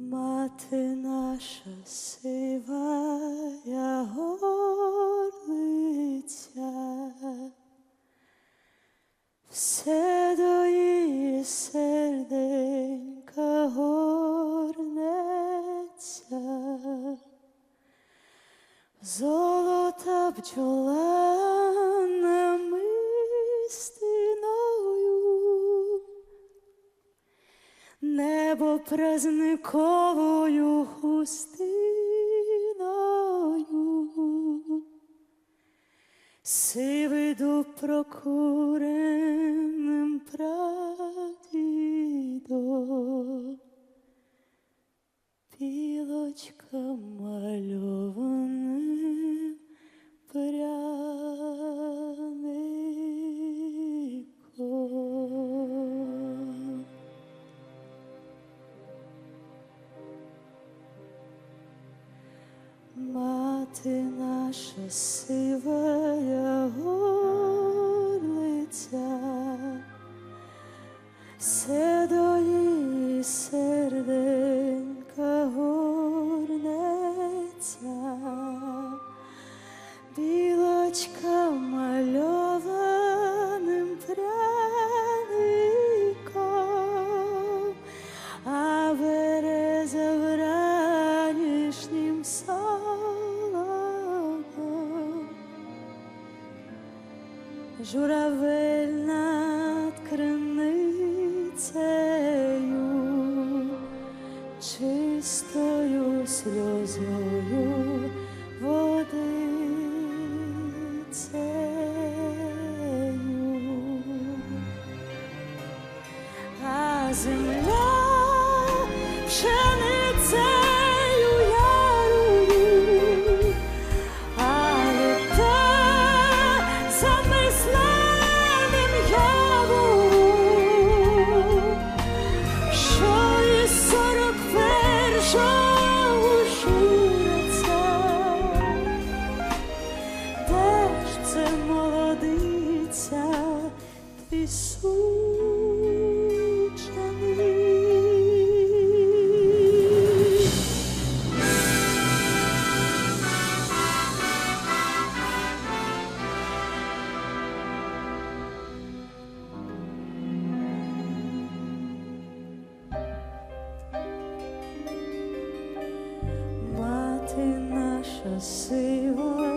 Мати наша сивая горлиця, все до її серденька горнеться, золота бджола небо празниковою хустиною, сивиду прокуреним прадідо, пілочка мальованим Мати наша сивая горлиця, все до її серденька горнеться, білочка мальованим пряником, а береза в ранішнім солодом. Журавель над криницею, чистою сльозою водицею. А земля пшеницею Мати сила.